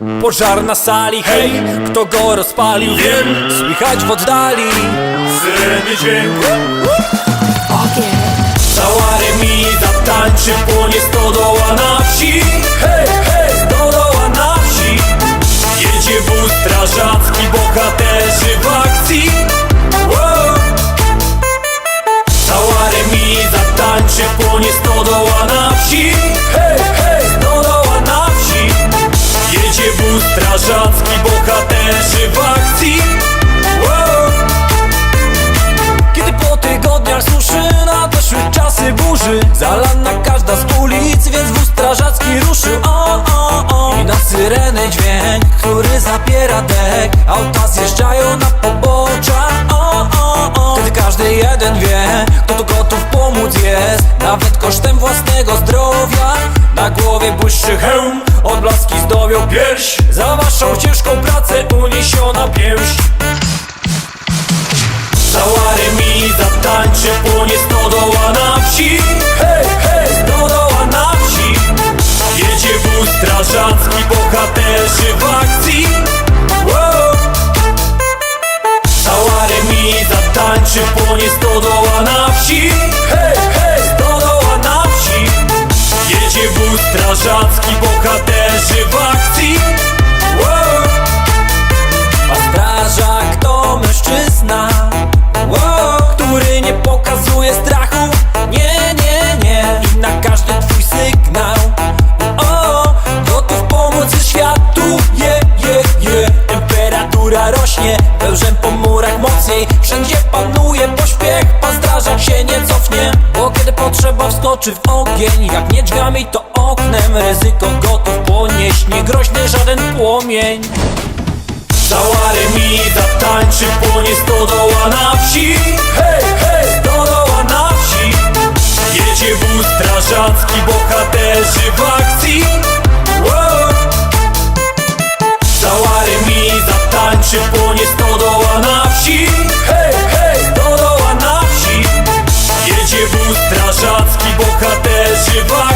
Pożar na sali, hej, kto go rozpalił? Wiem, słychać w oddali. Syreny dźwięk Cała remiza tańczy, płonie stodoła na wsi. Hej, hej, stodoła na wsi. Jedzie wóz strażacki, bohaterzy w akcji. Wow. Cała remiza tańczy, płonie stodoła na wsi. Hej, czasy burzy. Zalana każda z ulic, więc wóz strażacki ruszył o, o, o. I na syreny dźwięk, który zapiera dek Auta zjeżdżają na pobocza. O, o, o. Wtedy każdy jeden wie, kto tu gotów pomóc jest. Nawet kosztem własnego zdrowia. Na głowie błyszczy hełm, odblaski zdobią pierś. Za waszą ciężką pracę uniesiona stodoła na wsi. Hej, hej, stodoła na wsi. Jedzie wóz strażacki, bohaterzy w akcji Panuje pośpiech, pan zdarza się nie cofnie Bo kiedy potrzeba wskoczy w ogień Jak nie drzwiami to oknem Ryzyko gotów ponieść. Nie groźny żaden płomień. Szałary mi zatańczy Płonie stodoła na wsi. Hej, hej, stodoła na wsi. Jedzie wóz strażacki Bohaterzy w akcji. Wow. Живая